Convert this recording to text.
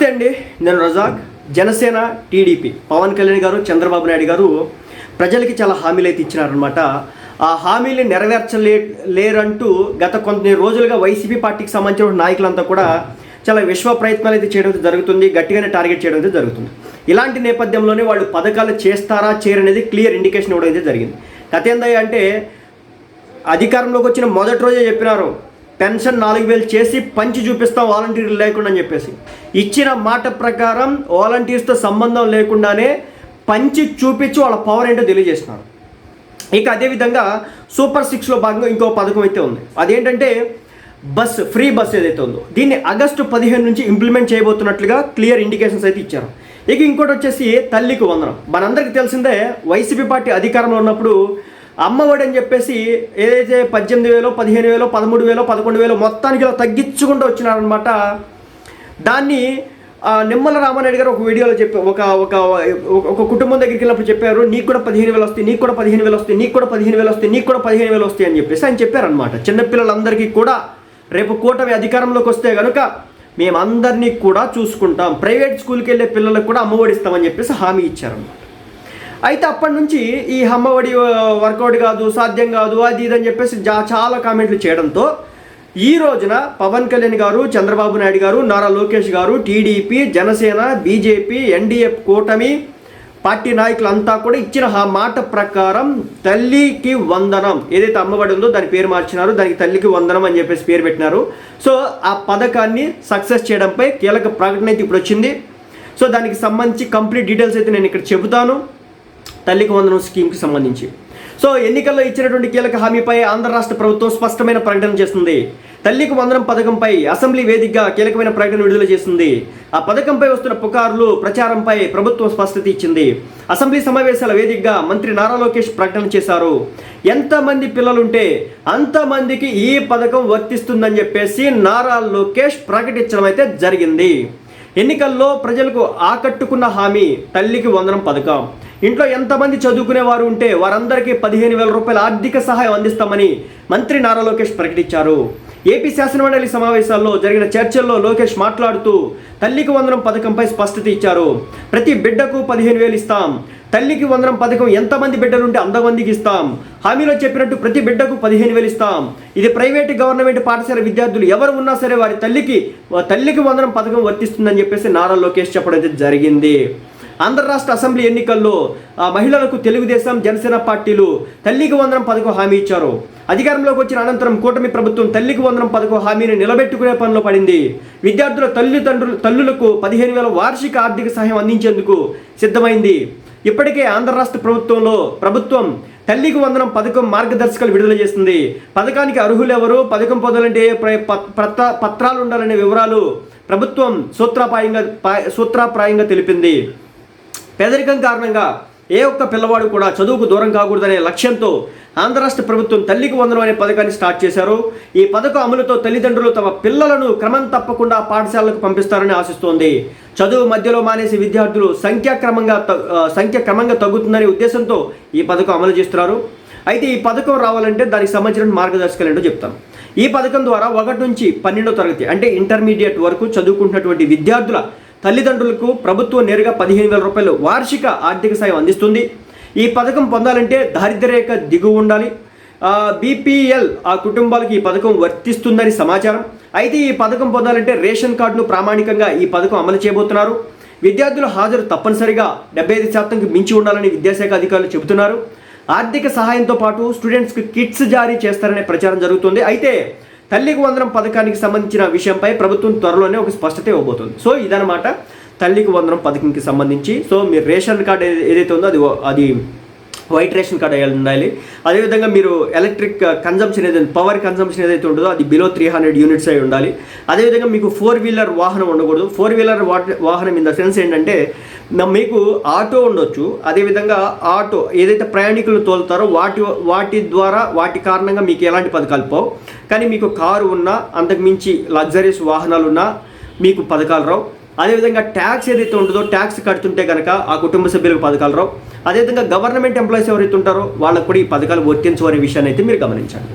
నమస్తే అండి. నేను రజాక్ జనసేన టీడీపీ. పవన్ కళ్యాణ్ గారు చంద్రబాబు నాయుడు గారు ప్రజలకి చాలా హామీలు అయితే ఇచ్చినారనమాట ఆ హామీలు నెరవేర్చలే లేరంటూ గత కొన్ని రోజులుగా వైసీపీ పార్టీకి సంబంధించిన నాయకులంతా కూడా చాలా విశ్వ ప్రయత్నాలు అయితే చేయడం జరుగుతుంది గట్టిగానే టార్గెట్ చేయడం అయితే జరుగుతుంది. ఇలాంటి నేపథ్యంలోనే వాళ్ళు పథకాలు చేస్తారా చేయరనేది క్లియర్ ఇండికేషన్ ఇవ్వడం అయితే జరిగింది. గత ఏందయ్య అంటే అధికారంలోకి వచ్చిన మొదటి రోజే చెప్పినారు. పెన్షన్ నాలుగు వేలు చేసి పంచి చూపిస్తాం వాలంటీర్లు లేకుండా అని చెప్పేసి. ఇచ్చిన మాట ప్రకారం వాలంటీర్స్తో సంబంధం లేకుండానే పంచి చూపించి వాళ్ళ పవర్ ఏంటో తెలియజేస్తున్నారు. ఇక అదేవిధంగా సూపర్ సిక్స్లో భాగంగా ఇంకో పథకం అయితే ఉంది. అదేంటంటే బస్ ఫ్రీ బస్ ఏదైతే ఉందో. దీన్ని ఆగస్టు పదిహేను నుంచి ఇంప్లిమెంట్ చేయబోతున్నట్లుగా క్లియర్ ఇండికేషన్స్ అయితే ఇచ్చారు. ఇక ఇంకోటి వచ్చేసి తల్లికి వందనం. మనందరికీ తెలిసిందే వైసీపీ పార్టీ అధికారంలో ఉన్నప్పుడు అమ్మఒడి అని చెప్పేసి ఏదైతే పద్దెనిమిది వేలో పదిహేను వేలో పదమూడు వేలో పదకొండు వేలో మొత్తానికి ఇలా తగ్గించుకుంటూ వచ్చినారనమాట దాన్ని నిమ్మల రామారెడ్డి గారు ఒక వీడియోలో చెప్పి ఒక ఒక ఒక కుటుంబం దగ్గరికి వెళ్ళినప్పుడు చెప్పారు నీకు కూడా పదిహేను వేలు వస్తాయి నీకు కూడా పదిహేను వేలు వస్తాయి నీకు కూడా పదిహేను వేలు వస్తాయి నీకు కూడా పదిహేను వేలు వస్తాయి అని చెప్పేసి ఆయన చెప్పారనమాట చిన్నపిల్లలందరికీ కూడా రేపు కూటమి అధికారంలోకి వస్తే కనుక మేమందరినీ కూడా చూసుకుంటాం. ప్రైవేట్ స్కూల్కి వెళ్ళే పిల్లలకు కూడా అమ్మఒడి ఇస్తామని చెప్పేసి హామీ ఇచ్చారన్నమాట. అయితే అప్పటి నుంచి ఈ హమ్మఒడి వర్కౌట్ కాదు సాధ్యం కాదు అది ఇది అని చెప్పేసి చాలా కామెంట్లు చేయడంతో ఈ రోజున పవన్ కళ్యాణ్ గారు చంద్రబాబు నాయుడు గారు నారా లోకేష్ గారు టీడీపీ జనసేన బీజేపీ ఎన్డీఎఫ్ కూటమి పార్టీ నాయకులంతా కూడా ఇచ్చిన ఆ మాట ప్రకారం తల్లికి వందనం. ఏదైతే అమ్మబడి ఉందో దాని పేరు మార్చినారు దానికి తల్లికి వందనం అని చెప్పేసి పేరు పెట్టినారు. సో ఆ పథకాన్ని సక్సెస్ చేయడంపై కీలక ప్రకటన అయితే ఇప్పుడు వచ్చింది. సో దానికి సంబంధించి కంప్లీట్ డీటెయిల్స్ అయితే నేను ఇక్కడ చెబుతాను. తల్లికి వందనం స్కీమ్కి సంబంధించి. సో ఎన్నికల్లో ఇచ్చినటువంటి కీలక హామీపై ఆంధ్ర రాష్ట్ర ప్రభుత్వం స్పష్టమైన ప్రకటన చేస్తుంది. తల్లికి వందనం పథకంపై అసెంబ్లీ వేదికగా కీలకమైన ప్రకటన విడుదల చేసింది ఆ పథకంపై వస్తున్న పుకార్లు ప్రచారంపై ప్రభుత్వం స్పష్టత ఇచ్చింది. అసెంబ్లీ సమావేశాల వేదికగా మంత్రి నారా లోకేష్ ప్రకటన చేశారు. ఎంతమంది పిల్లలుంటే అంతమందికి ఈ పథకం వర్తిస్తుందని చెప్పేసి నారా లోకేష్ ప్రకటించడం అయితే జరిగింది. ఎన్నికల్లో ప్రజలకు ఆకట్టుకున్న హామీ తల్లికి వందనం పథకం. ఇంట్లో ఎంతమంది చదువుకునే వారు ఉంటే వారందరికీ పదిహేను వేల రూపాయల ఆర్థిక సహాయం అందిస్తామని మంత్రి నారా లోకేష్ ప్రకటించారు. ఏపీ శాసనమండలి సమావేశాల్లో జరిగిన చర్చల్లో లోకేష్ మాట్లాడుతూ తల్లికి వందనం పథకంపై స్పష్టత ఇచ్చారు. ప్రతి బిడ్డకు పదిహేను వేలు ఇస్తాం. తల్లికి వందనం పథకం ఎంతమంది బిడ్డలుంటే అంతమందికి ఇస్తాం. హామీలో చెప్పినట్టు ప్రతి బిడ్డకు పదిహేను వేలు ఇస్తాం. ఇది ప్రైవేటు గవర్నమెంట్ పాఠశాల విద్యార్థులు ఎవరు ఉన్నా సరే వారి తల్లికి తల్లికి వందనం పథకం వర్తిస్తుందని చెప్పేసి నారా లోకేష్ చెప్పడం జరిగింది. ఆంధ్ర రాష్ట్ర అసెంబ్లీ ఎన్నికల్లో మహిళలకు తెలుగుదేశం జనసేన పార్టీలు తల్లికి వందనం పథకం హామీ ఇచ్చారు. అధికారంలోకి వచ్చిన అనంతరం కూటమి ప్రభుత్వం తల్లికి వందనం పథకం హామీని నిలబెట్టుకునే పనిలో పడింది. విద్యార్థుల తల్లిదండ్రులు తల్లులకు పదిహేను వేల వార్షిక ఆర్థిక సహాయం అందించేందుకు సిద్ధమైంది. ఇప్పటికే ఆంధ్ర రాష్ట్ర ప్రభుత్వంలో ప్రభుత్వం తల్లికి వందనం పథకం మార్గదర్శకాలు విడుదల చేస్తుంది. పథకానికి అర్హులు ఎవరు? పథకం పొందాలంటే ఏ ప్ర- పత్ర- పత్రాలు ఉండాలనే వివరాలు ప్రభుత్వం సూత్రప్రాయంగా సూత్రప్రాయంగా తెలిపింది. పేదరికం కారణంగా ఏ ఒక్క పిల్లవాడు కూడా చదువుకు దూరం కాకూడదనే లక్ష్యంతో ఆంధ్ర రాష్ట్ర ప్రభుత్వం తల్లికి వందనం అనే పథకాన్ని స్టార్ట్ చేశారు. ఈ పథకం అమలుతో తల్లిదండ్రులు తమ పిల్లలను క్రమం తప్పకుండా పాఠశాలకు పంపిస్తారని ఆశిస్తోంది. చదువు మధ్యలో మానేసి విద్యార్థులు సంఖ్యా క్రమంగా సంఖ్య క్రమంగా తగ్గుతుందనే ఉద్దేశంతో ఈ పథకం అమలు చేస్తున్నారు. అయితే ఈ పథకం రావాలంటే దానికి సంబంధించిన మార్గదర్శకాలు ఏంటో చెప్తాను ఈ పథకం ద్వారా ఒకటి నుంచి పన్నెండో తరగతి అంటే ఇంటర్మీడియట్ వరకు చదువుకుంటున్నటువంటి విద్యార్థుల తల్లిదండ్రులకు ప్రభుత్వం నేరుగా పదిహేను వేల రూపాయలు వార్షిక ఆర్థిక సాయం అందిస్తుంది. ఈ పథకం పొందాలంటే దారిద్ర్యరేఖ దిగువ ఉండాలి. బీపీఎల్ ఆ కుటుంబాలకు ఈ పథకం వర్తిస్తుందని సమాచారం. అయితే ఈ పథకం పొందాలంటే రేషన్ కార్డును ప్రామాణికంగా ఈ పథకం అమలు చేయబోతున్నారు. విద్యార్థుల హాజరు తప్పనిసరిగా డెబ్బై ఐదు శాతంకి మించి ఉండాలని విద్యాశాఖ అధికారులు చెబుతున్నారు. ఆర్థిక సహాయంతో పాటు స్టూడెంట్స్కి కిట్స్ జారీ చేస్తారనే ప్రచారం జరుగుతుంది. అయితే తల్లికి వందనం పథకానికి సంబంధించిన విషయంపై ప్రభుత్వం త్వరలోనే ఒక స్పష్టత ఇవ్వబోతుంది. సో ఇదనమాట తల్లికి వందనం పథకంకి సంబంధించి. సో మీరు రేషన్ కార్డు ఏదైతే ఉందో అది అది వైట్ రేషన్ కార్డ్ అయి ఉండాలి. అదేవిధంగా మీరు ఎలక్ట్రిక్ కన్జంప్షన్ ఏదైతే పవర్ కన్జంప్షన్ ఏదైతే ఉంటుందో అది బిలో త్రీ హండ్రెడ్ యూనిట్స్ అయి ఉండాలి. అదేవిధంగా మీకు ఫోర్ వీలర్ వాహనం ఉండకూడదు. ఫోర్ వీలర్ వాహనం ఇన్ ద సెన్స్ ఏంటంటే మీకు ఆటో ఉండొచ్చు. అదేవిధంగా ఆటో ఏదైతే ప్రయాణికులు తోలుతారో వాటి వాటి ద్వారా వాటి కారణంగా మీకు ఎలాంటి పథకాలు పోవు. కానీ మీకు కారు ఉన్నా అంతకుమించి లగ్జరీస్ వాహనాలు ఉన్నా మీకు పథకాలు రావు. అదేవిధంగా ట్యాక్స్ ఏదైతే ఉంటుందో ట్యాక్స్ కడుతుంటే కనుక ఆ కుటుంబ సభ్యులకు పథకాలు రావు. అదేవిధంగా గవర్నమెంట్ ఎంప్లాయీస్ ఎవరైతే ఉంటారో వాళ్ళకు కూడా ఈ పథకాలు వర్తించు అనే విషయాన్ని అయితే మీరు గమనించండి.